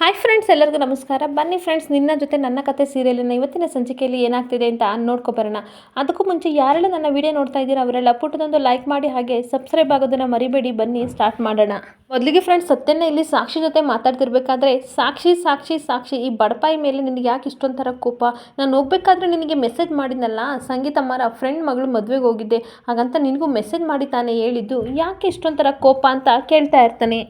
Hi friends ಎಲ್ಲರಿಗೂ ನಮಸ್ಕಾರ. ಬನ್ನಿ ಫ್ರೆಂಡ್ಸ್ ನಿನ್ನ ಜೊತೆ ನನ್ನ ಕತೆ ಸೀರಿಯಲಿನ ಇವತ್ತಿನ ಸಂಚಿಕೆಯಲ್ಲಿ ಏನಾಗ್ತಿದೆ ಅಂತ ನೋಡ್ಕೊಬರೋಣ ಅದಕ್ಕೂ ಮುಂಚೆ ಯಾರೆಲ್ಲ ನನ್ನ ವಿಡಿಯೋ ನೋಡ್ತಾ ಇದ್ದೀರಾ, ಅವರೆಲ್ಲ ಪುಟ್ಟದೊಂದು ಲೈಕ್ ಮಾಡಿ ಹಾಗೆ ಸಬ್ಸ್ಕ್ರೈಬ್ ಆಗೋದನ್ನು ಮರಿಬೇಡಿ. ಬನ್ನಿ ಸ್ಟಾರ್ಟ್ ಮಾಡೋಣ. ಮೊದಲಿಗೆ ಫ್ರೆಂಡ್ಸ್ ಸತ್ಯನ ಇಲ್ಲಿ ಸಾಕ್ಷಿ ಜೊತೆ ಮಾತಾಡ್ತಿರ್ಬೇಕಾದ್ರೆ, ಸಾಕ್ಷಿ ಸಾಕ್ಷಿ ಸಾಕ್ಷಿ, ಈ ಬಡಪಾಯಿ ಮೇಲೆ ನಿನಗೆ ಯಾಕೆ ಇಷ್ಟೊಂಥರ ಕೋಪ? ನಾನು ಹೋಗ್ಬೇಕಾದ್ರೆ ನಿನಗೆ ಮೆಸೇಜ್ ಮಾಡಿದ್ನಲ್ಲ? ಸಂಗೀತಮ್ಮರ ಫ್ರೆಂಡ್ ಮಗಳು ಮದುವೆಗೆ ಹೋಗಿದ್ದೆ. ಹಾಗಂತ ನಿನಗೂ ಮೆಸೇಜ್ ಮಾಡಿ ತಾನೇ ಹೇಳಿದ್ದು, ಯಾಕೆ ಇಷ್ಟೊಂಥರ ಕೋಪ ಅಂತ ಕೇಳ್ತಾ ಇರ್ತಾನೆ.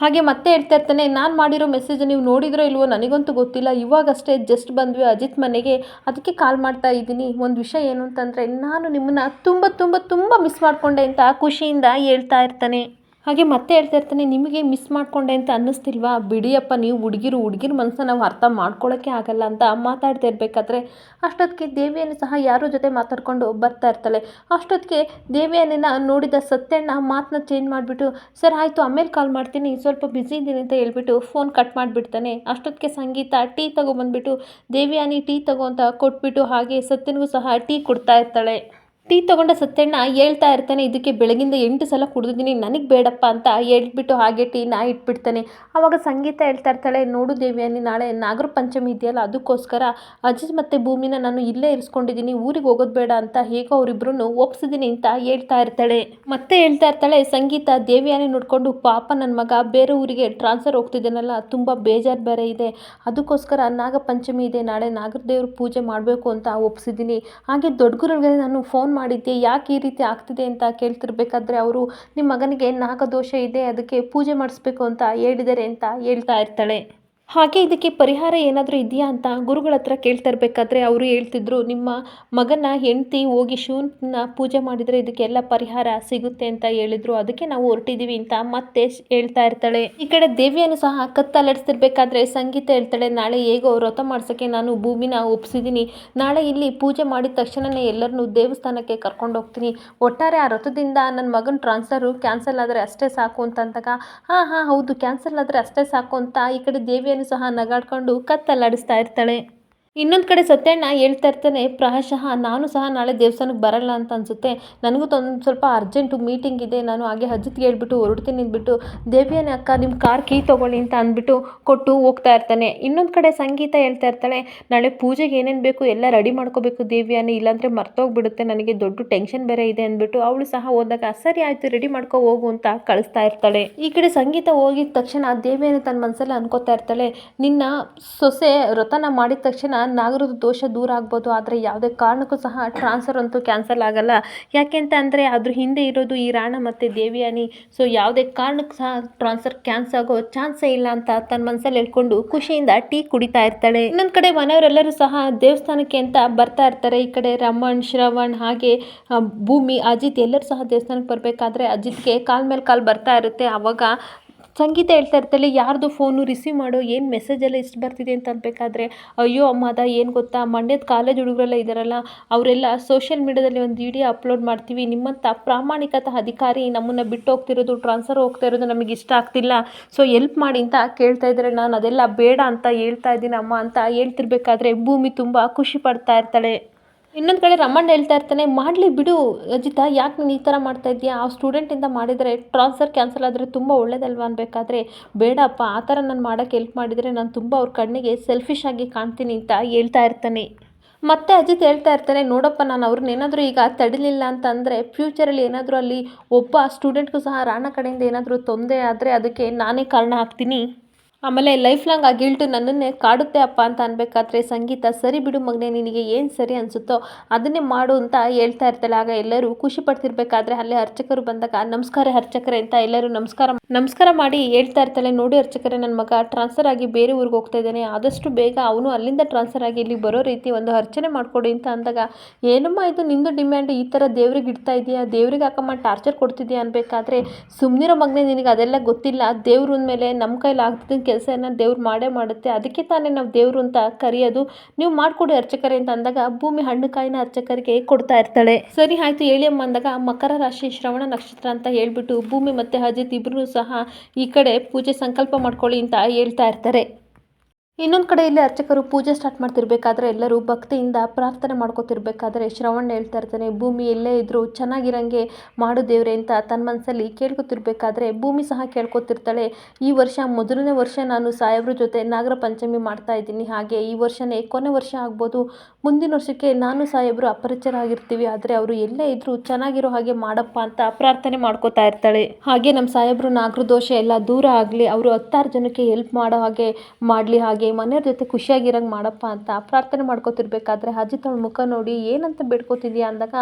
ಹಾಗೆ ಮತ್ತೆ ಹೇಳ್ತಾ ಇರ್ತಾನೆ, ನಾನು ಮಾಡಿರೋ ಮೆಸೇಜ್ ನೀವು ನೋಡಿದ್ರೋ ಇಲ್ವೋ ನನಗಂತೂ ಗೊತ್ತಿಲ್ಲ. ಇವಾಗಷ್ಟೇ ಜಸ್ಟ್ ಬಂದ್ವಿ ಅಜಿತ್ ಮನೆಗೆ. ಅದಕ್ಕೆ ಕಾಲ್ ಮಾಡ್ತಾ ಇದ್ದೀನಿ. ಒಂದು ವಿಷಯ ಏನು ಅಂತಂದರೆ, ನಾನು ನಿಮ್ಮನ್ನ ತುಂಬ ತುಂಬ ತುಂಬ ಮಿಸ್ ಮಾಡಿಕೊಂಡೆ ಅಂತ ಖುಷಿಯಿಂದ ಹೇಳ್ತಾ ಇರ್ತಾನೆ. ಹಾಗೆ ಮತ್ತೆ ಹೇಳ್ತಾ ಇರ್ತಾನೆ, ನಿಮಗೆ ಮಿಸ್ ಮಾಡ್ಕೊಂಡೆ ಅಂತ ಅನ್ನಿಸ್ತಿಲ್ವಾ? ಬಿಡಿಯಪ್ಪ, ನೀವು ಹುಡುಗಿರು, ಹುಡುಗಿರ ಮನಸ್ಸನ್ನ ನಾವು ಅರ್ಥ ಮಾಡ್ಕೊಳ್ಳೋಕ್ಕೆ ಆಗಲ್ಲ ಅಂತ ಮಾತಾಡ್ತಾ ಇರಬೇಕಾದ್ರೆ ಅಷ್ಟೊತ್ತಿಗೆ ದೇವಿಯನ್ನು ಸಹ ಯಾರೋ ಜೊತೆ ಮಾತಾಡ್ಕೊಂಡು ಬರ್ತಾ ಇರ್ತಾಳೆ. ಅಷ್ಟೊತ್ತಿಗೆ ದೇವಿಯನ್ನ ನೋಡಿದ ಸತ್ಯಣ್ಣ ಮಾತನ್ನ ಚೇಂಜ್ ಮಾಡಿಬಿಟ್ಟು, ಸರ್, ಆಯಿತು, ಆಮೇಲೆ ಕಾಲ್ ಮಾಡ್ತೀನಿ, ಸ್ವಲ್ಪ ಬ್ಯುಸಿ ಇದ್ದೀನಿ ಅಂತ ಹೇಳ್ಬಿಟ್ಟು ಫೋನ್ ಕಟ್ ಮಾಡಿಬಿಡ್ತಾನೆ. ಅಷ್ಟೊತ್ತಿಗೆ ಸಂಗೀತ ಟೀ ತಗೊಬಂದ್ಬಿಟ್ಟು, ದೇವಿಯಾನಿ, ಟೀ ತಗೋ ಅಂತ ಕೊಟ್ಬಿಟ್ಟು ಹಾಗೆ ಸತ್ಯನಿಗೂ ಸಹ ಟೀ ಕೊಡ್ತಾ ಇರ್ತಾಳೆ. ಟೀ ತೊಗೊಂಡ ಸತ್ಯಣ್ಣ ಹೇಳ್ತಾ ಇರ್ತಾನೆ, ಇದಕ್ಕೆ ಬೆಳಗಿಂದ ಎಂಟು ಸಲ ಕುಡಿದಿದ್ದೀನಿ, ನನಗೆ ಬೇಡಪ್ಪ ಅಂತ ಹೇಳ್ಬಿಟ್ಟು ಹಾಗೆ ಟೀನ ಇಟ್ಬಿಡ್ತಾನೆ. ಆವಾಗ ಸಂಗೀತ ಹೇಳ್ತಾ ಇರ್ತಾಳೆ, ನೋಡು ದೇವಿಯಾನಿ ನಾಳೆ ನಾಗರ ಪಂಚಮಿ ಇದೆಯಲ್ಲ, ಅದಕ್ಕೋಸ್ಕರ ಅಜಿತ್ ಮತ್ತು ಭೂಮಿನ ನಾನು ಇಲ್ಲೇ ಇರಿಸ್ಕೊಂಡಿದ್ದೀನಿ, ಊರಿಗೆ ಹೋಗೋದು ಬೇಡ ಅಂತ ಹೇಗೋ ಅವರಿಬ್ಬರನ್ನು ಒಪ್ಸಿದ್ದೀನಿ ಅಂತ ಹೇಳ್ತಾ ಇರ್ತಾಳೆ. ಮತ್ತೆ ಹೇಳ್ತಾ ಇರ್ತಾಳೆ, ಸಂಗೀತ, ದೇವಿಯಾನಿ ನೋಡಿಕೊಂಡು ಪಾಪ ನನ್ನ ಮಗ ಬೇರೆ ಊರಿಗೆ ಟ್ರಾನ್ಸ್ಫರ್ ಹೋಗ್ತಿದ್ದಾನಲ್ಲ, ತುಂಬ ಬೇಜಾರು ಬೇರೆ ಇದೆ. ಅದಕ್ಕೋಸ್ಕರ ನಾಗ ಪಂಚಮಿ ಇದೆ, ನಾಳೆ ನಾಗರ ದೇವ್ರ ಪೂಜೆ ಮಾಡಬೇಕು ಅಂತ ಒಪ್ಸಿದ್ದೀನಿ ಹಾಗೆ ದೊಡ್ಡ ಗುರುಗಳಿಗೆ ನಾನು ಫೋನ್ ಮಾಡಿದ್ದೆ ಯಾಕೆ ಈ ರೀತಿ ಆಗ್ತಿದೆ ಅಂತ ಕೇಳ್ತಿರ್ಬೇಕಾದ್ರೆ ಅವರು ನಿಮ್ಮ ಮಗನಿಗೆ ನಾಗದೋಷ ಇದೆ, ಅದಕ್ಕೆ ಪೂಜೆ ಮಾಡಿಸ್ಬೇಕು ಅಂತ ಹೇಳಿದ್ದಾರೆ ಅಂತ ಹೇಳ್ತಾ ಇರ್ತಾಳೆ. ಹಾಗೆ ಇದಕ್ಕೆ ಪರಿಹಾರ ಏನಾದರೂ ಇದೆಯಾ ಅಂತ ಗುರುಗಳ ಹತ್ರ ಕೇಳ್ತಾ ಇರಬೇಕಾದ್ರೆ ಅವರು ಹೇಳ್ತಿದ್ರು, ನಿಮ್ಮ ಮಗನ ಹೆಂಡತಿ ಹೋಗಿ ಶಿವನ ಪೂಜೆ ಮಾಡಿದರೆ ಇದಕ್ಕೆಲ್ಲ ಪರಿಹಾರ ಸಿಗುತ್ತೆ ಅಂತ ಹೇಳಿದ್ರು, ಅದಕ್ಕೆ ನಾವು ಹೊರಟಿದ್ದೀವಿ ಅಂತ ಮತ್ತೆ ಹೇಳ್ತಾ ಇರ್ತಾಳೆ. ಈ ಕಡೆ ದೇವಿಯನ್ನು ಸಹ ಕತ್ತಲಡಿಸ್ತಿರ್ಬೇಕಾದ್ರೆ ಸಂಗೀತ ಹೇಳ್ತಾಳೆ, ನಾಳೆ ಹೇಗೋ ವ್ರತ ಮಾಡ್ಸೋಕ್ಕೆ ನಾನು ಭೂಮಿನ ಒಪ್ಸಿದ್ದೀನಿ ನಾಳೆ ಇಲ್ಲಿ ಪೂಜೆ ಮಾಡಿದ ತಕ್ಷಣನೇ ಎಲ್ಲರನ್ನೂ ದೇವಸ್ಥಾನಕ್ಕೆ ಕರ್ಕೊಂಡು ಹೋಗ್ತೀನಿ, ಒಟ್ಟಾರೆ ಆ ವ್ರತದಿಂದ ನನ್ನ ಮಗನ ಟ್ರಾನ್ಸ್ಫರು ಕ್ಯಾನ್ಸಲ್ ಆದರೆ ಅಷ್ಟೇ ಸಾಕು ಅಂತಂದಾಗ ಹಾಂ ಹಾಂ, ಹೌದು, ಕ್ಯಾನ್ಸಲ್ ಆದರೆ ಅಷ್ಟೇ ಸಾಕು ಅಂತ ಈ ಕಡೆ ದೇವಿಯನ್ನು ಸಹ ನಗಾಡ್ಕೊಂಡು ಕತ್ತಲಾಡಿಸ್ತಾ ಇರ್ತಾಳೆ. ಇನ್ನೊಂದು ಕಡೆ ಸತ್ಯಣ್ಣ ಹೇಳ್ತಾ ಇರ್ತಾನೆ ಪ್ರಾಯಶಃ ನಾನು ಸಹ ನಾಳೆ ದೇವಸ್ಥಾನಕ್ಕೆ ಬರಲ್ಲ ಅಂತ ಅನಿಸುತ್ತೆ. ನನಗೂ ತೊಂದು ಸ್ವಲ್ಪ ಅರ್ಜೆಂಟು ಮೀಟಿಂಗ್ ಇದೆ. ನಾನು ಹಾಗೆ ಅಜ್ಜಿತ್ಗೆ ಹೇಳ್ಬಿಟ್ಟು ಹೊರಡ್ತೀನಿ ಅಂದ್ಬಿಟ್ಟು ದೇವಿಯನ್ನ ಅಕ್ಕ ನಿಮ್ಮ ಕಾರ್ ಕೀ ತೊಗೊಳ್ಳಿ ಅಂತ ಅಂದ್ಬಿಟ್ಟು ಕೊಟ್ಟು ಹೋಗ್ತಾ ಇರ್ತಾನೆ. ಇನ್ನೊಂದು ಕಡೆ ಸಂಗೀತ ಹೇಳ್ತಾ ಇರ್ತಾಳೆ, ನಾಳೆ ಪೂಜೆಗೆ ಏನೇನು ಬೇಕು ಎಲ್ಲ ರೆಡಿ ಮಾಡ್ಕೋಬೇಕು ದೇವಿಯನ್ನ ಇಲ್ಲಾಂದರೆ ಮರ್ತೋಗ್ಬಿಡುತ್ತೆ. ನನಗೆ ದೊಡ್ಡ ಟೆನ್ಷನ್ ಬೇರೆ ಇದೆ ಅಂದ್ಬಿಟ್ಟು ಅವಳು ಸಹ ಹೋದಾಗ, ಸರಿ ಆಯಿತು ರೆಡಿ ಮಾಡ್ಕೊ ಹೋಗು ಅಂತ ಕಳಿಸ್ತಾ ಇರ್ತಾಳೆ. ಈ ಕಡೆ ಸಂಗೀತ ಹೋಗಿದ ತಕ್ಷಣ ದೇವಿಯನ್ನು ತನ್ನ ಮನಸ್ಸಲ್ಲಿ ಅನ್ಕೋತಾ ಇರ್ತಾಳೆ, ನಿನ್ನ ಸೊಸೆ ವ್ರತನ ಮಾಡಿದ ತಕ್ಷಣ ನಾಗರದ ದೋಷ ದೂರ ಆಗ್ಬೋದು, ಆದರೆ ಯಾವುದೇ ಕಾರಣಕ್ಕೂ ಸಹ ಟ್ರಾನ್ಸ್ಫರ್ ಅಂತೂ ಕ್ಯಾನ್ಸಲ್ ಆಗಲ್ಲ. ಯಾಕೆಂತ ಅಂದರೆ ಅದ್ರ ಹಿಂದೆ ಇರೋದು ಈ ರಾಣ ಮತ್ತು ದೇವಿಯಾನಿ. ಸೊ ಯಾವುದೇ ಕಾರಣಕ್ಕೂ ಸಹ ಟ್ರಾನ್ಸ್ಫರ್ ಕ್ಯಾನ್ಸಲ್ ಆಗೋ ಚಾನ್ಸೇ ಇಲ್ಲ ಅಂತ ತನ್ನ ಮನಸ್ಸಲ್ಲಿ ಹೇಳ್ಕೊಂಡು ಖುಷಿಯಿಂದ ಟೀ ಕುಡಿತಾ ಇರ್ತಾಳೆ. ಇನ್ನೊಂದು ಕಡೆ ಮನೆಯವರೆಲ್ಲರೂ ಸಹ ದೇವಸ್ಥಾನಕ್ಕೆ ಅಂತ ಬರ್ತಾ ಇರ್ತಾರೆ. ಈ ಕಡೆ ರಮಣ್, ಶ್ರವಣ್ ಹಾಗೆ ಭೂಮಿ, ಅಜಿತ್ ಎಲ್ಲರೂ ಸಹ ದೇವಸ್ಥಾನಕ್ಕೆ ಬರಬೇಕಾದ್ರೆ ಅಜಿತ್ಗೆ ಕಾಲ್ ಮೇಲೆ ಕಾಲ್ ಬರ್ತಾ ಇರುತ್ತೆ. ಆವಾಗ ಸಂಗೀತ ಹೇಳ್ತಾ ಇರ್ತಾಳೆ ಯಾರ್ದು ಫೋನು ರಿಸೀವ್ ಮಾಡೋ, ಏನು ಮೆಸೇಜ್ ಎಲ್ಲ ಇಷ್ಟು ಬರ್ತಿದೆ ಅಂತ ಅನ್ಬೇಕಾದ್ರೆ, ಅಯ್ಯೋ ಅಮ್ಮ ಏನು ಗೊತ್ತಾ? ಮಂಡ್ಯದ ಕಾಲೇಜ್ ಹುಡುಗರೆಲ್ಲ ಇದ್ದಾರಲ್ಲ ಅವರೆಲ್ಲ ಸೋಷಿಯಲ್ ಮೀಡಿಯಾದಲ್ಲಿ ಒಂದು ವಿಡಿಯೋ ಅಪ್ಲೋಡ್ ಮಾಡ್ತೀವಿ. ನಿಮ್ಮಂಥ ಪ್ರಾಮಾಣಿಕತ ಅಧಿಕಾರಿ ನಮ್ಮನ್ನು ಬಿಟ್ಟು ಹೋಗ್ತಿರೋದು ಟ್ರಾನ್ಸ್ಫರ್ ಹೋಗ್ತಾ ಇರೋದು ನಮಗೆ ಇಷ್ಟ ಆಗ್ತಿಲ್ಲ. ಸೊ ಎಲ್ಪ್ ಮಾಡಿ ಅಂತ ಕೇಳ್ತಾ ಇದ್ದಾರೆ ನಾನು ಅದೆಲ್ಲ ಬೇಡ ಅಂತ ಹೇಳ್ತಾ ಇದ್ದೀನಿ ಅಮ್ಮ ಅಂತ ಹೇಳ್ತಿರ್ಬೇಕಾದ್ರೆ ಭೂಮಿ ತುಂಬ ಖುಷಿ ಪಡ್ತಾ ಇರ್ತಾಳೆ. ಇನ್ನೊಂದು ಕಡೆ ರಮಣ್ಣ ಹೇಳ್ತಾ ಇರ್ತಾನೆ, ಮಾಡಲಿ ಬಿಡು ಅಜಿತ ಯಾಕೆ ನೀನು ಈ ಥರ ಮಾಡ್ತಾ ಇದೀಯಾ ಆ ಸ್ಟೂಡೆಂಟಿಂದ ಮಾಡಿದರೆ ಟ್ರಾನ್ಸ್ಫರ್ ಕ್ಯಾನ್ಸಲ್ ಆದರೆ ತುಂಬ ಒಳ್ಳೇದಲ್ವಾ ಅನ್ಬೇಕಾದ್ರೆ? ಬೇಡಪ್ಪ, ಆ ಥರ ನಾನು ಮಾಡೋಕ್ಕೆ ಹೆಲ್ಪ್ ಮಾಡಿದರೆ ನಾನು ತುಂಬ ಅವ್ರ ಕಣ್ಣಿಗೆ ಸೆಲ್ಫಿಶ್ ಆಗಿ ಕಾಣ್ತೀನಿ ಅಂತ ಹೇಳ್ತಾ ಇರ್ತಾನೆ. ಮತ್ತೆ ಅಜಿತ್ ಹೇಳ್ತಾ ಇರ್ತಾನೆ, ನೋಡಪ್ಪ, ನಾನು ಅವ್ರನ್ನ ಏನಾದರೂ ಈಗ ತಡಿಲಿಲ್ಲ ಅಂತಂದರೆ ಫ್ಯೂಚರಲ್ಲಿ ಏನಾದರೂ ಅಲ್ಲಿ ಒಬ್ಬ ಸ್ಟೂಡೆಂಟ್ಗೂ ಸಹ ರಾಣ ಕಡೆಯಿಂದ ಏನಾದರೂ ತೊಂದರೆ ಆದರೆ ಅದಕ್ಕೆ ನಾನೇ ಕಾರಣ ಆಗ್ತೀನಿ. ಆಮೇಲೆ ಲೈಫ್ ಲಾಂಗ್ ಆ ಗಿಲ್ಟ್ ನನ್ನನ್ನೇ ಕಾಡುತ್ತೆ ಅಪ್ಪ ಅಂತ ಅನ್ಬೇಕಾದ್ರೆ, ಸಂಗೀತ ಸರಿ ಬಿಡು ಮಗನೇ, ನಿನಗೆ ಏನು ಸರಿ ಅನಿಸುತ್ತೋ ಅದನ್ನೇ ಮಾಡು ಅಂತ ಹೇಳ್ತಾ ಇರ್ತಾಳೆ. ಆಗ ಎಲ್ಲರೂ ಖುಷಿ ಪಡ್ತಿರ್ಬೇಕಾದ್ರೆ ಅಲ್ಲೇ ಅರ್ಚಕರು ಬಂದಾಗ, ನಮಸ್ಕಾರ ಅರ್ಚಕರೇ ಅಂತ ಎಲ್ಲರೂ ನಮಸ್ಕಾರ ನಮಸ್ಕಾರ ಮಾಡಿ ಹೇಳ್ತಾ ಇರ್ತಾಳೆ. ನೋಡಿ ಅರ್ಚಕರೇ ನನ್ನ ಮಗ ಟ್ರಾನ್ಸ್ಫರ್ ಆಗಿ ಬೇರೆ ಊರಿಗೆ ಹೋಗ್ತಾ ಇದ್ದಾನೆ. ಆದಷ್ಟು ಬೇಗ ಅವನು ಅಲ್ಲಿಂದ ಟ್ರಾನ್ಸ್ಫರ್ ಆಗಿ ಇಲ್ಲಿ ಬರೋ ರೀತಿ ಒಂದು ಅರ್ಚನೆ ಮಾಡಿಕೊಡಿ ಅಂತ ಅಂದಾಗ, ಏನಮ್ಮ ಇದು ನಿಂದು ಡಿಮ್ಯಾಂಡ್ ಈ ಥರ ದೇವ್ರಿಗೆ ಇಡ್ತಾ ಇದೆಯಾ? ದೇವ್ರಿಗೆ ಹಾಕಮ್ಮ ಟಾರ್ಚರ್ ಕೊಡ್ತಿದ್ಯಾ ಅನ್ಬೇಕಾದ್ರೆ ಸುಮ್ಮನಿರೋ ಮಗನೇ, ನಿನಗೆ ಅದೆಲ್ಲ ಗೊತ್ತಿಲ್ಲ. ದೇವ್ರ ಮೇಲೆ ನಮ್ಮ ಕೈಲಿ ಆಗ್ತಿದ್ದ ಕೆಲಸನ ದೇವ್ರು ಮಾಡೇ ಮಾಡುತ್ತೆ. ಅದಕ್ಕೆ ತಾನೇ ನಾವು ದೇವರು ಅಂತ ಕರೆಯೋದು. ನೀವು ಮಾಡಿಕೊಡಿ ಅರ್ಚಕರೇ ಅಂತ ಅಂದಾಗ ಭೂಮಿ ಹಣ್ಣು ಕಾಯಿನ ಅರ್ಚಕರಿಗೆ ಕೊಡ್ತಾ ಇರ್ತಾಳೆ. ಸರಿ ಆಯ್ತು ಹೇಳಿ ಅಮ್ಮ ಅಂದಾಗ ಮಕರ ರಾಶಿ ಶ್ರವಣ ನಕ್ಷತ್ರ ಅಂತ ಹೇಳ್ಬಿಟ್ಟು ಭೂಮಿ ಮತ್ತು ಅಜಿತ್ ಇಬ್ಬರೂ ಸಹ ಈ ಕಡೆ ಪೂಜೆ ಸಂಕಲ್ಪ ಮಾಡ್ಕೊಳ್ಳಿ ಅಂತ ಹೇಳ್ತಾ ಇರ್ತಾರೆ. ಇನ್ನೊಂದು ಕಡೆ ಇಲ್ಲಿ ಅರ್ಚಕರು ಪೂಜೆ ಸ್ಟಾರ್ಟ್ ಮಾಡ್ತಿರ್ಬೇಕಾದ್ರೆ ಎಲ್ಲರೂ ಭಕ್ತಿಯಿಂದ ಪ್ರಾರ್ಥನೆ ಮಾಡ್ಕೋತಿರ್ಬೇಕಾದ್ರೆ ಶ್ರವಣ್ ಹೇಳ್ತಾ ಇರ್ತಾನೆ, ಭೂಮಿ ಎಲ್ಲೇ ಇದ್ರೂ ಚೆನ್ನಾಗಿರಂಗೆ ಮಾಡು ದೇವ್ರೆ ಅಂತ ತನ್ನ ಮನಸ್ಸಲ್ಲಿ ಕೇಳ್ಕೊತಿರ್ಬೇಕಾದ್ರೆ ಭೂಮಿ ಸಹ ಕೇಳ್ಕೊತಿರ್ತಾಳೆ. ಈ ವರ್ಷ ಮೊದಲನೇ ವರ್ಷ ನಾನು ಸಾಹೇಬ್ರ ಜೊತೆ ನಾಗರ ಪಂಚಮಿ ಮಾಡ್ತಾ ಇದ್ದೀನಿ. ಹಾಗೆ ಈ ವರ್ಷನೇ ಕೊನೆ ವರ್ಷ ಆಗ್ಬೋದು. ಮುಂದಿನ ವರ್ಷಕ್ಕೆ ನಾನು ಸಾಹೇಬರು ಅಪರಿಚಯರಾಗಿರ್ತೀವಿ ಆದರೆ ಅವರು ಎಲ್ಲೇ ಇದ್ರೂ ಚೆನ್ನಾಗಿರೋ ಹಾಗೆ ಮಾಡಪ್ಪ ಅಂತ ಪ್ರಾರ್ಥನೆ ಮಾಡ್ಕೋತಾ ಇರ್ತಾಳೆ. ಹಾಗೆ ನಮ್ಮ ಸಾಹೇಬರು ನಾಗರ ದೋಷ ಎಲ್ಲ ದೂರ ಆಗಲಿ, ಅವರು ಹತ್ತಾರು ಜನಕ್ಕೆ ಹೆಲ್ಪ್ ಮಾಡೋ ಹಾಗೆ ಮಾಡಲಿ, ಹಾಗೆ ಮನೆಯವ್ರ ಜೊತೆ ಖುಷಿಯಾಗಿರಂಗೆ ಮಾಡಪ್ಪ ಅಂತ ಪ್ರಾರ್ಥನೆ ಮಾಡ್ಕೋತಿರ್ಬೇಕಾದ್ರೆ ಅಜಿತ್ ಅವಳ ಮುಖ ನೋಡಿ, ಏನಂತ ಬೇಡ್ಕೋತಿದ್ಯಾ? ಅಂದಾಗ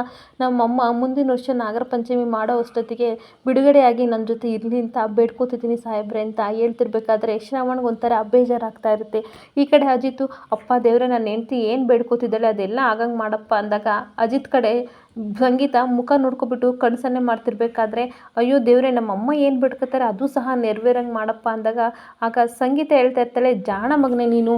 ನಮ್ಮಮ್ಮ ಮುಂದಿನ ವರ್ಷ ನಾಗರ ಪಂಚಮಿ ಮಾಡೋ ಅಷ್ಟೊತ್ತಿಗೆ ಬಿಡುಗಡೆಯಾಗಿ ನನ್ನ ಜೊತೆ ಇರಲಿ ಅಂತ ಬೇಡ್ಕೋತಿದ್ದೀನಿ ಸಾಹೇಬ್ರೆ ಅಂತ ಹೇಳ್ತಿರ್ಬೇಕಾದ್ರೆ ಶ್ರಾವಣ್ಗೆ ಒಂಥರ ಬೇಜಾರಾಗ್ತಾ ಇರುತ್ತೆ. ಈ ಕಡೆ ಅಜಿತು, ಅಪ್ಪ ದೇವರೇ, ನನ್ನ ಹೆಂಡ್ತಿ ಏನು ಬೇಡ್ಕೋತಿದ್ದಾಳೆ, ಅದೆಲ್ಲ ಆಗಂಗೆ ಮಾಡಪ್ಪ ಅಂದಾಗ, ಅಜಿತ್ ಕಡೆ ಸಂಗೀತ ಮುಖ ನೋಡ್ಕೊಬಿಟ್ಟು ಕನಸನ್ನೇ ಮಾಡ್ತಿರ್ಬೇಕಾದ್ರೆ, ಅಯ್ಯೋ ದೇವ್ರೆ, ನಮ್ಮಮ್ಮ ಏನು ಬಿಟ್ಕೋತಾರೆ ಅದು ಸಹ ನೆರವೇರಂಗೆ ಮಾಡಪ್ಪ ಅಂದಾಗ ಆಗ ಸಂಗೀತ ಹೇಳ್ತಾ ಇರ್ತಾಳೆ, ಜಾಣ ಮಗನೇ ನೀನು.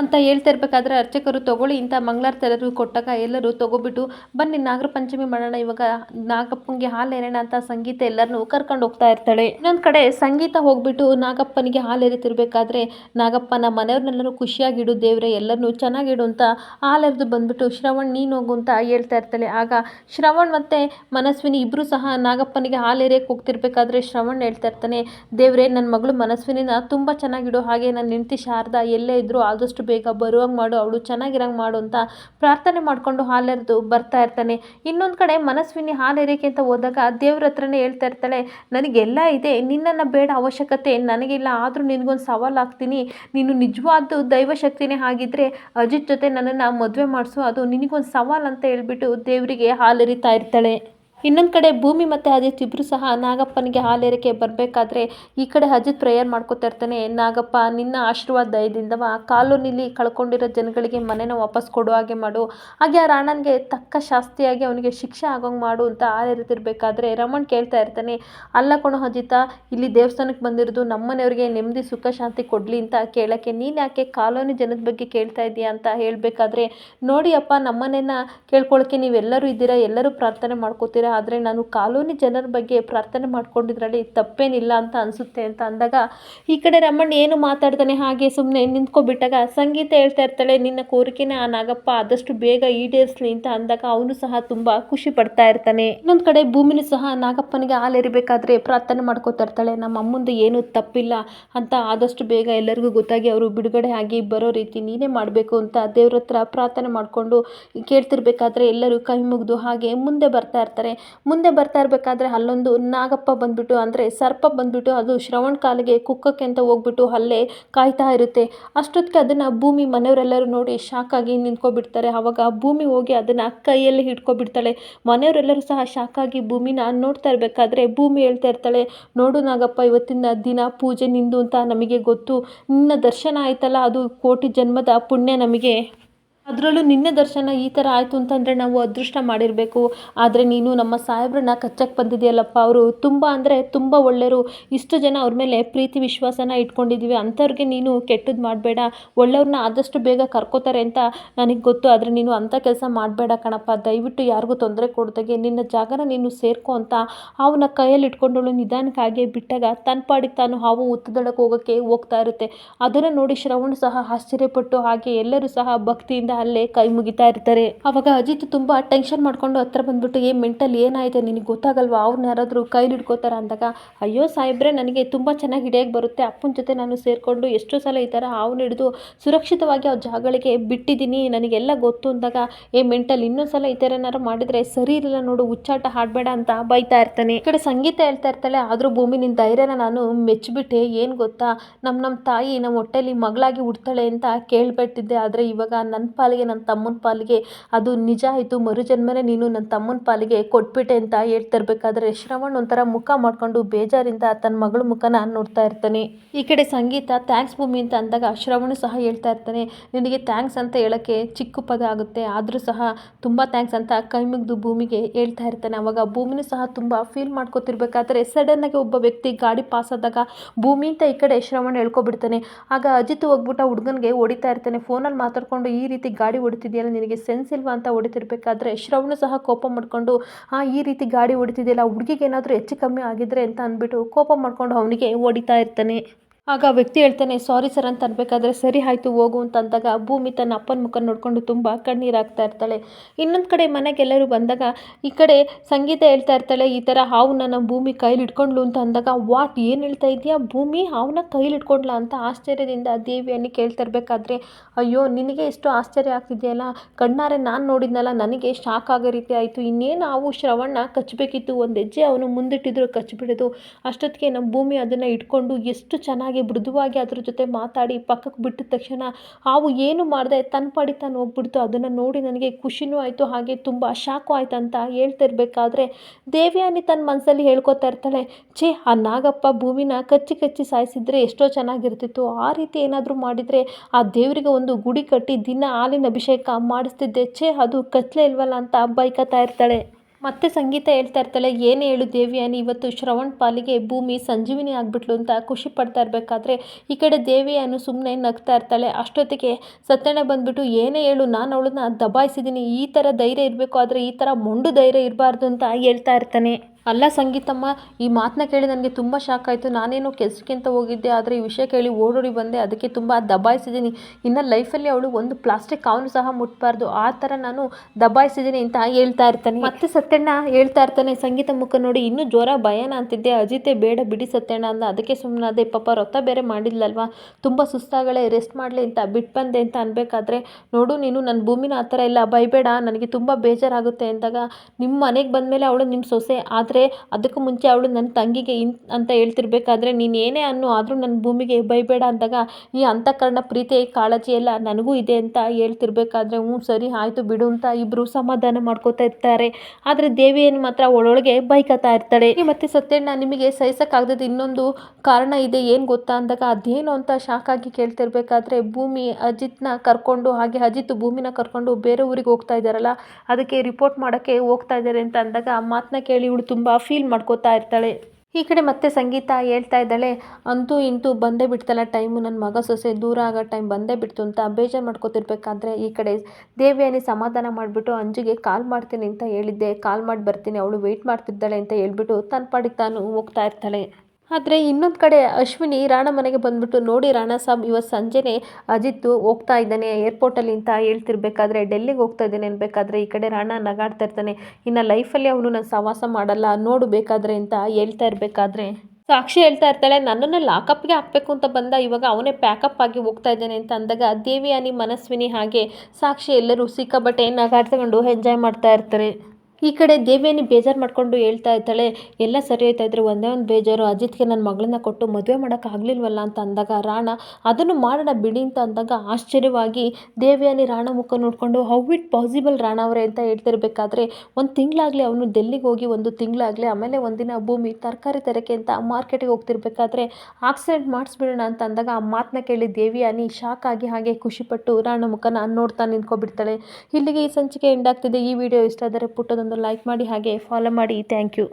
ಅಂತ ಹೇಳ್ತಾ ಇರ್ಬೇಕಾದ್ರೆ ಅರ್ಚಕರು ತಗೊಳ್ಳಿ, ಇಂಥ ಮಂಗಳಾರತಿ ಕೊಟ್ಟಾಗ ಎಲ್ಲರೂ ತಗೊಬಿಟ್ಟು ಬನ್ನಿ ನಾಗರ ಪಂಚಮಿ ಮಾಡೋಣ, ಇವಾಗ ನಾಗಪ್ಪನಿಗೆ ಹಾಲು ಎರೆಯೋಣ ಅಂತ ಸಂಗೀತ ಎಲ್ಲರನ್ನೂ ಕರ್ಕೊಂಡು ಹೋಗ್ತಾ ಇರ್ತಾಳೆ. ಇನ್ನೊಂದು ಕಡೆ ಸಂಗೀತ ಹೋಗ್ಬಿಟ್ಟು ನಾಗಪ್ಪನಿಗೆ ಹಾಲು ಎರಿತಿರ್ಬೇಕಾದ್ರೆ ನಾಗಪ್ಪನ ಮನೆಯವ್ರನ್ನೆಲ್ಲರೂ ಖುಷಿಯಾಗಿಡು ದೇವ್ರೆ ಎಲ್ಲರನ್ನೂ ಚೆನ್ನಾಗಿಡು ಅಂತ ಹಾಲೆರೆದು ಬಂದ್ಬಿಟ್ಟು ಶ್ರವಣ್ ನೀನು ಹೋಗು ಅಂತ ಹೇಳ್ತಾ ಇರ್ತಾಳೆ. ಆಗ ಶ್ರವಣ್ ಮತ್ತು ಮನಸ್ವಿನಿ ಇಬ್ಬರೂ ಸಹ ನಾಗಪ್ಪನಿಗೆ ಹಾಲು ಎರೆಯಕ್ಕೆ ಹೋಗ್ತಿರ್ಬೇಕಾದ್ರೆ ಶ್ರವಣ್ ಹೇಳ್ತಾ ಇರ್ತಾನೆ, ದೇವ್ರೆ ನನ್ನ ಮಗಳು ಮನಸ್ವಿನಿನ ತುಂಬ ಚೆನ್ನಾಗಿಡು ಹಾಗೆ ನನ್ನ ಹೆಂಡತಿ ಶಾರದಾ ಎಲ್ಲೇ ಇದ್ದರೂ ಆದಷ್ಟು ಬೇಗ ಬರುವಂಗೆ ಮಾಡು, ಅವಳು ಚೆನ್ನಾಗಿರಂಗೆ ಮಾಡು ಅಂತ ಪ್ರಾರ್ಥನೆ ಮಾಡಿಕೊಂಡು ಹಾಲೆರೆದು ಬರ್ತಾ ಇರ್ತಾನೆ. ಇನ್ನೊಂದು ಕಡೆ ಮನಸ್ವಿನಿ ಹಾಲು ಎರೆಯೋಕೆ ಅಂತ ಹೋದಾಗ ದೇವ್ರ ಹತ್ರನೇ ಹೇಳ್ತಾ ಇರ್ತಾಳೆ, ನನಗೆಲ್ಲ ಇದೆ, ನಿನ್ನನ್ನು ಬೇಡ ಅವಶ್ಯಕತೆ, ನನಗಿಲ್ಲ, ಆದರೂ ನಿನಗೊಂದು ಸವಾಲು ಹಾಕ್ತೀನಿ. ನೀನು ನಿಜವಾದ ದೈವಶಕ್ತಿನೇ ಆಗಿದ್ದರೆ ಅಜಿತ್ ಜೊತೆ ನನ್ನನ್ನು ಮದುವೆ ಮಾಡಿಸು, ಅದು ನಿನಗೊಂದು ಸವಾಲು ಅಂತ ಹೇಳ್ಬಿಟ್ಟು ದೇವರಿಗೆ ಹಾಲೆರಿತಾ ಇರ್ತಾಳೆ. ಇನ್ನೊಂದು ಕಡೆ ಭೂಮಿ ಮತ್ತು ಅಜಿತ್ ಇಬ್ಬರು ಸಹ ನಾಗಪ್ಪನಿಗೆ ಹಾಲೇರಿಕೆ ಬರಬೇಕಾದ್ರೆ ಈ ಕಡೆ ಅಜಿತ್ ಪ್ರೇಯರ್ ಮಾಡ್ಕೋತಾ ಇರ್ತಾನೆ. ನಾಗಪ್ಪ, ನಿನ್ನ ಆಶೀರ್ವಾದ ದಯದಿಂದವ ಕಾಲೋನಿಲಿ ಕಳ್ಕೊಂಡಿರೋ ಜನಗಳಿಗೆ ಮನೆನ ವಾಪಸ್ ಕೊಡೋ, ಹಾಗೆ ಮಾಡು. ಹಾಗೆ ಆ ರಾಣನಿಗೆ ತಕ್ಕ ಶಾಸ್ತಿಯಾಗಿ ಅವನಿಗೆ ಶಿಕ್ಷೆ ಆಗೋಂಗೆ ಮಾಡು ಅಂತ ಹಾಲೇರಿತಿರ್ಬೇಕಾದ್ರೆ ರಮಣ್ ಕೇಳ್ತಾ ಇರ್ತಾನೆ, ಅಲ್ಲ ಕೊಣ ಅಜಿತ, ಇಲ್ಲಿ ದೇವಸ್ಥಾನಕ್ಕೆ ಬಂದಿರೋದು ನಮ್ಮನೆಯವ್ರಿಗೆ ನೆಮ್ಮದಿ, ಸುಖ, ಶಾಂತಿ ಕೊಡಲಿ ಅಂತ ಕೇಳೋಕ್ಕೆ ನೀನು ಯಾಕೆ ಕಾಲೋನಿ ಜನದ ಬಗ್ಗೆ ಕೇಳ್ತಾ ಇದೀಯ ಅಂತ ಹೇಳಬೇಕಾದ್ರೆ, ನೋಡಿ ಅಪ್ಪ ನಮ್ಮನೆಯನ್ನು ಕೇಳ್ಕೊಳ್ಳೋಕ್ಕೆ ನೀವೆಲ್ಲರೂ ಇದ್ದೀರಾ, ಎಲ್ಲರೂ ಪ್ರಾರ್ಥನೆ ಮಾಡ್ಕೋತೀರಾ? ಆದರೆ ನಾನು ಕಾಲೋನಿ ಜನರ ಬಗ್ಗೆ ಪ್ರಾರ್ಥನೆ ಮಾಡ್ಕೊಂಡಿದ್ರಲ್ಲಿ ತಪ್ಪೇನಿಲ್ಲ ಅಂತ ಅನಿಸುತ್ತೆ ಅಂತ ಅಂದಾಗ, ಈ ಕಡೆ ರಮಣ್ ಏನು ಮಾತಾಡ್ತಾನೆ ಹಾಗೆ ಸುಮ್ಮನೆ ನಿಂತ್ಕೊಬಿಟ್ಟಾಗ ಸಂಗೀತ ಹೇಳ್ತಾ ಇರ್ತಾಳೆ, ನಿನ್ನ ಕೋರಿಕೆನ ಆ ನಾಗಪ್ಪ ಆದಷ್ಟು ಬೇಗ ಈಡೇರಿಸ್ಲಿ ಅಂತ ಅಂದಾಗ ಅವನು ಸಹ ತುಂಬ ಖುಷಿ ಪಡ್ತಾ ಇರ್ತಾನೆ. ಇನ್ನೊಂದು ಕಡೆ ಭೂಮಿನೂ ಸಹ ನಾಗಪ್ಪನಿಗೆ ಹಾಲೆರಿಬೇಕಾದ್ರೆ ಪ್ರಾರ್ಥನೆ ಮಾಡ್ಕೋತಾ ಇರ್ತಾಳೆ, ನಮ್ಮ ಅಮ್ಮಂದು ಏನು ತಪ್ಪಿಲ್ಲ ಅಂತ ಆದಷ್ಟು ಬೇಗ ಎಲ್ಲರಿಗೂ ಗೊತ್ತಾಗಿ ಅವರು ಬಿಡುಗಡೆ ಆಗಿ ಬರೋ ರೀತಿ ನೀನೇ ಮಾಡಬೇಕು ಅಂತ ದೇವ್ರ ಹತ್ರ ಪ್ರಾರ್ಥನೆ ಮಾಡಿಕೊಂಡು ಕೇಳ್ತಿರ್ಬೇಕಾದ್ರೆ ಎಲ್ಲರೂ ಕೈ ಮುಗಿದು ಹಾಗೆ ಮುಂದೆ ಬರ್ತಾ ಇರ್ತಾರೆ. ಮುಂದೆ ಬರ್ತಾ ಇರಬೇಕಾದ್ರೆ ಅಲ್ಲೊಂದು ನಾಗಪ್ಪ ಬಂದ್ಬಿಟ್ಟು, ಅಂದರೆ ಸರ್ಪ ಬಂದ್ಬಿಟ್ಟು, ಅದು ಶ್ರವಣ್ ಕಾಲಿಗೆ ಕುಕ್ಕಕ್ಕೆ ಅಂತ ಹೋಗ್ಬಿಟ್ಟು ಅಲ್ಲೇ ಕಾಯ್ತಾ ಇರುತ್ತೆ. ಅಷ್ಟೊತ್ತಿಗೆ ಅದನ್ನು ಭೂಮಿ ಮನೆಯವರೆಲ್ಲರೂ ನೋಡಿ ಶಾಕ್ ಆಗಿ ನಿಂತ್ಕೊಬಿಡ್ತಾರೆ. ಆವಾಗ ಭೂಮಿ ಹೋಗಿ ಅದನ್ನು ಕೈಯಲ್ಲಿ ಹಿಡ್ಕೊಬಿಡ್ತಾಳೆ. ಮನೆಯವರೆಲ್ಲರೂ ಸಹ ಶಾಕ್ ಆಗಿ ಭೂಮಿನ ನೋಡ್ತಾ ಇರಬೇಕಾದ್ರೆ ಭೂಮಿ ಹೇಳ್ತಾ ಇರ್ತಾಳೆ, ನೋಡು ನಾಗಪ್ಪ, ಇವತ್ತಿನ ದಿನ ಪೂಜೆ ನಿಂದು ಅಂತ ನಮಗೆ ಗೊತ್ತು. ನಿನ್ನ ದರ್ಶನ ಆಯ್ತಲ್ಲ, ಅದು ಕೋಟಿ ಜನ್ಮದ ಪುಣ್ಯ ನಮಗೆ. ಅದರಲ್ಲೂ ನಿನ್ನೆ ದರ್ಶನ ಈ ಥರ ಆಯಿತು ಅಂತಂದರೆ ನಾವು ಅದೃಷ್ಟ ಮಾಡಿರಬೇಕು. ಆದರೆ ನೀನು ನಮ್ಮ ಸಾಹೇಬ್ರನ್ನ ಕಚ್ಚಕ್ಕೆ ಬಂದಿದೆಯಲ್ಲಪ್ಪ ಅವರು. ತುಂಬ ಅಂದರೆ ತುಂಬ ಒಳ್ಳೆಯರು ಇಷ್ಟು ಜನ ಅವ್ರ ಮೇಲೆ ಪ್ರೀತಿ, ವಿಶ್ವಾಸನ ಇಟ್ಕೊಂಡಿದ್ದೀವಿ ಅಂಥವ್ರಿಗೆ ನೀನು ಕೆಟ್ಟದ್ದು ಮಾಡಬೇಡ. ಒಳ್ಳೆಯವ್ರನ್ನ ಆದಷ್ಟು ಬೇಗ ಕರ್ಕೋತಾರೆ ಅಂತ ನನಗೆ ಗೊತ್ತು. ಆದರೆ ನೀನು ಅಂಥ ಕೆಲಸ ಮಾಡಬೇಡ ಕಣಪ್ಪ. ದಯವಿಟ್ಟು ಯಾರಿಗೂ ತೊಂದರೆ ಕೊಡ್ದಾಗೆ ನಿನ್ನ ಜಾಗನ ನೀನು ಸೇರ್ಕೊ ಅಂತ ಅವನ ಕೈಯಲ್ಲಿ ಇಟ್ಕೊಂಡವಳು ನಿಧಾನಕ್ಕಾಗಿ ಬಿಟ್ಟಾಗ ತನ್ನ ಪಾಡಿಗೆ ತಾನು ಹಾವು ಉತ್ತದೊಳಕ್ಕೆ ಹೋಗೋಕ್ಕೆ ಹೋಗ್ತಾ ಇರುತ್ತೆ. ಅದನ್ನು ನೋಡಿ ಶ್ರವಣ್ ಸಹ ಆಶ್ಚರ್ಯಪಟ್ಟು ಹಾಗೆ ಎಲ್ಲರೂ ಸಹ ಭಕ್ತಿಯಿಂದ ಅಲ್ಲೇ ಕೈ ಮುಗಿತಾ ಇರ್ತಾರೆ. ಅವಾಗ ಅಜಿತ್ ತುಂಬಾ ಟೆನ್ಷನ್ ಮಾಡ್ಕೊಂಡು ಹತ್ರ ಬಂದ್ಬಿಟ್ಟು, ಏ ಮೆಂಟಲ್ ಏನಾಯ್ತು? ನಿನಗೆ ಗೊತ್ತಾಗಲ್ವಾ? ಅವ್ರನ್ನ ಯಾರಾದರೂ ಕೈಲಿ ಹಿಡ್ಕೋತಾರ? ಅಂದಾಗ, ಅಯ್ಯೋ ಸಾಹೇಬ್ರೆ, ನನಗೆ ತುಂಬ ಚೆನ್ನಾಗಿ ಹಿಡಿಯಕ್ಕೆ ಬರುತ್ತೆ. ಅಪ್ಪನ ಜೊತೆ ನಾನು ಸೇರಿಕೊಂಡು ಎಷ್ಟೋ ಸಲ ಈ ಥರ ಹಾವನ್ನ ಹಿಡಿದು ಸುರಕ್ಷಿತವಾಗಿ ಆ ಜಾಗಗಳಿಗೆ ಬಿಟ್ಟಿದ್ದೀನಿ. ನನಗೆಲ್ಲ ಗೊತ್ತು. ಅಂದಾಗ, ಏ ಮೆಂಟಲ್ ಇನ್ನೊಂದು ಸಲ ಈ ಥರ ಏನಾರು ಮಾಡಿದರೆ ಸರಿ ಇರಲ್ಲ ನೋಡು. ಹುಚ್ಚಾಟ ಹಾಡಬೇಡ ಅಂತ ಬೈತಾ ಇರ್ತಾನೆ. ಈ ಕಡೆ ಸಂಗೀತ ಹೇಳ್ತಾ ಇರ್ತಾಳೆ. ಆದರೂ ಭೂಮಿ ನಿನ್ನ ಧೈರ್ಯನ ನಾನು ಮೆಚ್ಚಿಬಿಟ್ಟೆ ಏನು ಗೊತ್ತಾ? ನಮ್ಮ ನಮ್ಮ ತಾಯಿ ನಮ್ಮ ಹೊಟ್ಟೆಲಿ ಮಗಳಾಗಿ ಹುಡ್ತಾಳೆ ಅಂತ ಕೇಳ್ಬಿಟ್ಟಿದ್ದೆ ಆದರೆ ಇವಾಗ ನನ್ನ ಪಾಲಿಗೆ, ನನ್ನ ತಮ್ಮನ ಪಾಲಿಗೆ. ಅದು ನಿಜ ಆಯಿತು. ಮರುಜನ್ಮನೇ ನೀನು ನನ್ನ ತಮ್ಮನ ಪಾಲಿಗೆ ಕೊಟ್ಬಿಟ್ಟೆ ಅಂತ ಹೇಳ್ತಿರ್ಬೇಕಾದ್ರೆ ಶ್ರವಣ್ ಒಂಥರ ಮುಖ ಮಾಡ್ಕೊಂಡು ಬೇಜಾರಿಂದ ತನ್ನ ಮಗಳ ಮುಖನ ನೋಡ್ತಾ ಇರ್ತಾನೆ. ಈ ಕಡೆ ಸಂಗೀತ, ಥ್ಯಾಂಕ್ಸ್ ಭೂಮಿ ಅಂತ ಅಂದಾಗ ಶ್ರವಣ್ ಸಹ ಹೇಳ್ತಾ ಇರ್ತಾನೆ. ನಿನಗೆ ಥ್ಯಾಂಕ್ಸ್ ಅಂತ ಹೇಳೋಕ್ಕೆ ಚಿಕ್ಕ ಪದ ಆಗುತ್ತೆ. ಆದರೂ ಸಹ ತುಂಬ ಥ್ಯಾಂಕ್ಸ್ ಅಂತ ಕೈ ಮುಗಿದು ಭೂಮಿಗೆ ಹೇಳ್ತಾ ಇರ್ತಾನೆ. ಅವಾಗ ಭೂಮಿನೂ ಸಹ ತುಂಬ ಫೀಲ್ ಮಾಡ್ಕೊತಿರ್ಬೇಕಾದ್ರೆ ಸಡನ್ನಾಗಿ ಒಬ್ಬ ವ್ಯಕ್ತಿ ಗಾಡಿ ಪಾಸ್ ಆದಾಗ ಭೂಮಿ ಅಂತ ಈ ಕಡೆ ಶ್ರವಣ್ ಹೇಳ್ಕೊಬಿಡ್ತಾನೆ. ಆಗ ಅಜಿತ್ ಹೋಗ್ಬಿಟ್ಟು ಹುಡುಗನಿಗೆ ಹೊಡಿತಾ ಇರ್ತಾನೆ. ಫೋನಲ್ಲಿ ಮಾತಾಡ್ಕೊಂಡು ಈ ರೀತಿ ಗಾಡಿ ಹೊಡಿತಿದೆಯಲ್ಲ ನಿನಗೆ ಸೆನ್ಸ್ ಇಲ್ವಾ ಅಂತ ಹೊಡಿತಿರ್ಬೇಕಾದ್ರೆ ಶ್ರವಣ ಸಹ ಕೋಪ ಮಾಡಿಕೊಂಡು ಹಾಂ ಈ ರೀತಿ ಗಾಡಿ ಹೊಡಿತಿದೆಯಲ್ಲ ಹುಡುಗಿಗೆ ಏನಾದರೂ ಹೆಚ್ಚು ಕಮ್ಮಿ ಆಗಿದ್ರೆ ಅಂತ ಅಂದ್ಬಿಟ್ಟು ಕೋಪ ಮಾಡ್ಕೊಂಡು ಅವನಿಗೆ ಹೊಡಿತಾ ಇರ್ತಾನೆ. ಆಗ ವ್ಯಕ್ತಿ ಹೇಳ್ತಾನೆ, ಸಾರಿ ಸರ್ ಅಂತ ಅನ್ಬೇಕಾದ್ರೆ ಸರಿ ಆಯಿತು, ಹೋಗು ಅಂತ ಅಂದಾಗ ಭೂಮಿ ತನ್ನ ಅಪ್ಪನ ಮುಖ ನೋಡಿಕೊಂಡು ತುಂಬ ಕಣ್ಣೀರಾಗ್ತಾ ಇರ್ತಾಳೆ. ಇನ್ನೊಂದು ಕಡೆ ಮನೆಗೆಲ್ಲರೂ ಬಂದಾಗ ಈ ಕಡೆ ಸಂಗೀತ ಹೇಳ್ತಾ ಇರ್ತಾಳೆ, ಈ ಥರ ಹಾವನ್ನ ನಮ್ಮ ಭೂಮಿ ಕೈಲಿ ಇಟ್ಕೊಂಡ್ಲು ಅಂತ ಅಂದಾಗ, ವಾಟ್, ಏನು ಹೇಳ್ತಾ ಇದೆಯಾ? ಭೂಮಿ ಹಾವನ್ನ ಕೈಲಿ ಇಟ್ಕೊಂಡ್ಲಾ? ಅಂತ ಆಶ್ಚರ್ಯದಿಂದ ದೇವಿಯನ್ನು ಕೇಳ್ತಾ ಇರಬೇಕಾದ್ರೆ, ಅಯ್ಯೋ, ನಿನಗೆ ಎಷ್ಟು ಆಶ್ಚರ್ಯ ಆಗ್ತಿದೆಯಲ್ಲ? ಕಣ್ಣಾರೆ ನಾನು ನೋಡಿದ್ನಲ್ಲ, ನನಗೆ ಶಾಕ್ ಆಗೋ ರೀತಿ ಆಯಿತು. ಇನ್ನೇನು ಹಾವು ಶ್ರವಣ ಕಚ್ಚಬೇಕಿತ್ತು ಒಂದು ಹೆಜ್ಜೆ ಅವನು ಮುಂದಿಟ್ಟಿದ್ರು ಕಚ್ಚಿಬಿಡೋದು ಅಷ್ಟೊತ್ತಿಗೆ ನಮ್ಮ ಭೂಮಿ ಅದನ್ನು ಇಟ್ಕೊಂಡು ಎಷ್ಟು ಚೆನ್ನಾಗಿ ಮೃದುವಾಗಿ ಅದ್ರ ಜೊತೆ ಮಾತಾಡಿ ಪಕ್ಕಕ್ಕೆ ಬಿಟ್ಟ ತಕ್ಷಣ ಹಾವು ಏನು ಮಾಡಿದೆ? ತನ್ನ ಪಾಡಿಗೆ ತಾನು ಹೋಗ್ಬಿಡ್ತು. ಅದನ್ನು ನೋಡಿ ನನಗೆ ಖುಷಿನೂ ಆಯಿತು, ಹಾಗೆ ತುಂಬ ಶಾಕು ಆಯ್ತು ಅಂತ ಹೇಳ್ತಿರ್ಬೇಕಾದ್ರೆ ದೇವಯಾನಿ ತನ್ನ ಮನಸ್ಸಲ್ಲಿ ಹೇಳ್ಕೊತಾ ಇರ್ತಾಳೆ, ಛೇ, ಆ ನಾಗಪ್ಪ ಭೂಮಿನ ಕಚ್ಚಿ ಕಚ್ಚಿ ಸಾಯಿಸಿದ್ರೆ ಎಷ್ಟೋ ಚೆನ್ನಾಗಿರ್ತಿತ್ತು. ಆ ರೀತಿ ಏನಾದರೂ ಮಾಡಿದರೆ ಆ ದೇವರಿಗೆ ಒಂದು ಗುಡಿ ಕಟ್ಟಿ ದಿನ ಹಾಲಿನ ಅಭಿಷೇಕ ಮಾಡಿಸ್ತಿದ್ದೆ. ಛೇ, ಅದು ಕತ್ಲೆ ಇಲ್ವಲ್ಲ ಅಂತ ಬೈಕತ್ತಾ ಇರ್ತಾಳೆ. ಮತ್ತೆ ಸಂಗೀತ ಹೇಳ್ತಾ ಇರ್ತಾಳೆ, ಏನು ಹೇಳು ದೇವಿಯಾನಿ ಇವತ್ತು ಶ್ರವಣ್ ಪಾಲಿಗೆ ಭೂಮಿ ಸಂಜೀವಿನಿ ಆಗಿಬಿಟ್ಲು ಅಂತ ಖುಷಿ ಪಡ್ತಾ ಇರಬೇಕಾದ್ರೆ ಈ ಕಡೆ ದೇವಿಯಾನು ಸುಮ್ಮನೆ ನಗ್ತಾ ಇರ್ತಾಳೆ. ಅಷ್ಟೊತ್ತಿಗೆ ಸತ್ಯಣ್ಣ ಬಂದ್ಬಿಟ್ಟು, ಏನೇ ಹೇಳು, ನಾನು ಅವಳನ್ನ ದಬಾಯಿಸಿದ್ದೀನಿ ಈ ಥರ ಧೈರ್ಯ ಇರಬೇಕು, ಆದರೆ ಈ ಥರ ಮೊಂಡು ಧೈರ್ಯ ಇರಬಾರ್ದು, ಅಂತ ಹೇಳ್ತಾ ಇರ್ತಾನೆ. ಅಲ್ಲ ಸಂಗೀತಮ್ಮ, ಈ ಮಾತನ್ನ ಕೇಳಿ ನನಗೆ ತುಂಬ ಶಾಕ್ ಆಯಿತು. ನಾನೇನು ಕೆಲಸಕ್ಕೆ ಅಂತ ಹೋಗಿದ್ದೆ, ಆದರೆ ಈ ವಿಷಯ ಕೇಳಿ ಓಡೋಡಿ ಬಂದೆ. ಅದಕ್ಕೆ ತುಂಬ ದಬಾಯಿಸಿದ್ದೀನಿ. ಇನ್ನು ಲೈಫಲ್ಲಿ ಅವಳು ಒಂದು ಪ್ಲಾಸ್ಟಿಕ್ ಅವನು ಸಹ ಮುಟ್ಬಾರ್ದು. ಆ ಥರ ನಾನು ದಬಾಯಿಸಿದ್ದೀನಿ ಅಂತ ಹೇಳ್ತಾ ಇರ್ತಾನೆ. ಮತ್ತೆ ಸತ್ಯಣ್ಣ ಹೇಳ್ತಾ ಇರ್ತಾನೆ, ಸಂಗೀತ ಮುಖ ನೋಡಿ, ಇನ್ನೂ ಜ್ವರ, ಭಯನ ಅಂತಿದ್ದೆ. ಅಜಿತೆ, ಬೇಡ ಬಿಡಿ ಸತ್ಯಣ್ಣ ಅಂದ. ಅದಕ್ಕೆ ಸುಮ್ಮನಾದೆ ಪಾಪ ರೊತ್ತ ಬೇರೆ ಮಾಡಿದ್ಲಲ್ವಾ? ತುಂಬ ಸುಸ್ತಾಗಳೆ ರೆಸ್ಟ್ ಮಾಡಲಿ ಅಂತ ಬಿಟ್ಟು ಬಂದೆ ಅಂತ ಅನ್ಬೇಕಾದ್ರೆ, ನೋಡು ನೀನು ನನ್ನ ಭೂಮಿನ ಆ ಥರ ಇಲ್ಲ. ಬೈಬೇಡ ನನಗೆ ತುಂಬ ಬೇಜಾರಾಗುತ್ತೆ. ಅಂದಾಗ ನಿಮ್ಮ ಮನೆಗೆ ಬಂದಮೇಲೆ ಅವಳು ನಿಮ್ಮ ಸೊಸೆ. ಆದರೆ ಅದಕ್ಕೂ ಮುಂಚೆ ಅವಳು ನನ್ನ ತಂಗಿಗೆ ಇನ್ ಅಂತ ಹೇಳ್ತಿರ್ಬೇಕಾದ್ರೆ ನೀನು ಏನೇ ಅನ್ನು ಆದರೂ ನನ್ನ ಭೂಮಿಗೆ ಬೈಬೇಡ ಅಂದಾಗ ಈ ಅಂತಃಕರಣ, ಪ್ರೀತಿ, ಕಾಳಜಿ ಎಲ್ಲ ನನಗೂ ಇದೆ ಅಂತ ಹೇಳ್ತಿರ್ಬೇಕಾದ್ರೆ ಹ್ಞೂ ಸರಿ ಆಯಿತು ಬಿಡು ಅಂತ ಇಬ್ಬರು ಸಮಾಧಾನ ಮಾಡ್ಕೋತಾ ಇರ್ತಾರೆ. ಆದರೆ ದೇವಿಯನ್ನು ಮಾತ್ರ ಒಳೊಳಗೆ ಬೈಕತಾ ಇರ್ತಾಳೆ. ಮತ್ತೆ ಸತ್ಯಣ್ಣ ನಿಮಗೆ ಸಹಿಸೋಕ್ಕಾಗದ ಇನ್ನೊಂದು ಕಾರಣ ಇದೆ, ಏನು ಗೊತ್ತಾ ಅಂದಾಗ ಅದೇನು ಅಂತ ಶಾಕ್ ಆಗಿ ಕೇಳ್ತಿರ್ಬೇಕಾದ್ರೆ ಭೂಮಿ ಅಜಿತ್ನ ಕರ್ಕೊಂಡು, ಹಾಗೆ ಅಜಿತ್ ಭೂಮಿನ ಕರ್ಕೊಂಡು ಬೇರೆ ಊರಿಗೆ ಹೋಗ್ತಾ ಇದ್ದಾರಲ್ಲ, ಅದಕ್ಕೆ ರಿಪೋರ್ಟ್ ಮಾಡೋಕ್ಕೆ ಹೋಗ್ತಾ ಇದ್ದಾರೆ ಅಂತ ಅಂದಾಗ ಆ ಮಾತನ್ನ ಕೇಳಿ ಇವಳು ತುಂಬ ಫೀಲ್ ಮಾಡ್ಕೋತಾ ಇರ್ತಾಳೆ. ಈ ಕಡೆ ಮತ್ತೆ ಸಂಗೀತ ಹೇಳ್ತಾ ಇದ್ದಾಳೆ. ಅಂತೂ ಇಂತೂ ಬಂದೇ ಬಿಡ್ತಲ್ಲ ಟೈಮು ನನ್ನ ಮಗ ಸೊಸೆ ದೂರ ಆಗೋ ಟೈಮ್ ಬಂದೇ ಬಿಡ್ತು ಅಂತ ಬೇಜಾರು ಮಾಡ್ಕೋತಿರ್ಬೇಕಾದ್ರೆ ಈ ಕಡೆ ದೇವಿಯಾನಿ ಸಮಾಧಾನ ಮಾಡಿಬಿಟ್ಟು ಅಂಜಿಗೆ ಕಾಲ್ ಮಾಡ್ತೀನಿ ಅಂತ ಹೇಳಿದ್ದೆ. ಕಾಲ್ ಮಾಡಿ ಬರ್ತೀನಿ, ಅವಳು ವೆಯ್ಟ್ ಮಾಡ್ತಿದ್ದಾಳೆ ಅಂತ ಹೇಳ್ಬಿಟ್ಟು ತನ್ನ ಪಾಡಿಗೆ ತಾನು ಹೋಗ್ತಾ ಇರ್ತಾಳೆ. ಆದರೆ ಇನ್ನೊಂದು ಕಡೆ ಅಶ್ವಿನಿ ರಾಣ ಮನೆಗೆ ಬಂದ್ಬಿಟ್ಟು ನೋಡಿ ರಾಣ ಸಾಬ್ ಇವತ್ತು ಸಂಜೆನೇ ಅಜಿತ್ ಹೋಗ್ತಾ ಇದ್ದಾನೆ ಏರ್ಪೋರ್ಟಲ್ಲಿ ಅಂತ ಹೇಳ್ತಿರ್ಬೇಕಾದ್ರೆ, ಡೆಲ್ಲಿಗೆ ಹೋಗ್ತಾ ಇದ್ದಾನೆ ಅನ್ಬೇಕಾದ್ರೆ ಈ ಕಡೆ ರಾಣ ನಗಾಡ್ತಾ ಇರ್ತಾನೆ. ಇನ್ನು ಲೈಫಲ್ಲಿ ಅವನು ನಾನು ಸವಾಸ ಮಾಡಲ್ಲ, ನೋಡು ಬೇಕಾದ್ರೆ ಅಂತ ಹೇಳ್ತಾ ಇರಬೇಕಾದ್ರೆ. ಸಾಕ್ಷಿ ಹೇಳ್ತಾ ಇರ್ತಾಳೆ, ನನ್ನನ್ನು ಲಾಕಪ್ಗೆ ಹಾಕಬೇಕು ಅಂತ ಬಂದ ಇವಾಗ ಅವನೇ ಪ್ಯಾಕಪ್ ಆಗಿ ಹೋಗ್ತಾ ಇದ್ದಾನೆ ಅಂತ ಅಂದಾಗ ದೇವಿಯಾನಿ, ಮನಸ್ವಿನಿ ಹಾಗೆ ಸಾಕ್ಷಿ ಎಲ್ಲರೂ ಸಿಕ್ಕಾಬಟ್ಟೆ ನಗಾಡ್ತಕೊಂಡು ಎಂಜಾಯ್ ಮಾಡ್ತಾ ಇರ್ತಾರೆ. ಈ ಕಡೆ ದೇವ್ಯಾನಿ ಬೇಜಾರು ಮಾಡ್ಕೊಂಡು ಹೇಳ್ತಾ ಇರ್ತಾಳೆ ಎಲ್ಲ ಸರಿ ಹೋಯ್ತಾ ಇದ್ರೆ. ಒಂದೇ ಒಂದು ಬೇಜಾರು. ಅಜಿತ್ಗೆ ನನ್ನ ಮಗಳನ್ನ ಕೊಟ್ಟು ಮದುವೆ ಮಾಡೋಕ್ಕಾಗಲಿಲ್ವಲ್ಲ ಅಂತ ಅಂದಾಗ ರಾಣ, ಅದನ್ನು ಮಾಡೋಣ ಬಿಡಿ ಅಂತ ಅಂದಾಗ ಆಶ್ಚರ್ಯವಾಗಿ ದೇವಿಯಾನಿ ರಾಣ ಮುಖ ನೋಡಿಕೊಂಡು ಹೌ ಇಟ್ ಪಾಸಿಬಲ್ ರಾಣ ಅವರೇ ಅಂತ ಹೇಳ್ತಿರ್ಬೇಕಾದ್ರೆ ಒಂದು ತಿಂಗಳಾಗಲಿ ಅವನು ಡೆಲ್ಲಿಗೆ ಹೋಗಿ ಒಂದು ತಿಂಗಳಾಗಲಿ ಆಮೇಲೆ ಒಂದಿನ ಭೂಮಿ ತರಕಾರಿ ತರಕೆ ಅಂತ ಮಾರ್ಕೆಟಿಗೆ ಹೋಗ್ತಿರ್ಬೇಕಾದ್ರೆ ಆಕ್ಸಿಡೆಂಟ್ ಮಾಡಿಸ್ಬಿಡೋಣ ಅಂತ ಅಂದಾಗ ಆ ಮಾತನ್ನ ಕೇಳಿ ದೇವಿಯಾನಿ ಶಾಕ್ ಆಗಿ ಹಾಗೆ ಖುಷಿಪಟ್ಟು ರಾಣ ಮುಖನ ನೋಡ್ತಾ ನಿಂತ್ಕೊಬಿಡ್ತಾಳೆ. ಇಲ್ಲಿಗೆ ಈ ಸಂಚಿಕೆ ಎಂಡ್ ಆಗ್ತಿದೆ. ಈ ವಿಡಿಯೋ ಇಷ್ಟ ಆದರೆ ಪುಟ್ಟದೊಂದು ಲೈಕ್ ಮಾಡಿ ಹಾಗೆ ಫಾಲೋ ಮಾಡಿ. Thank you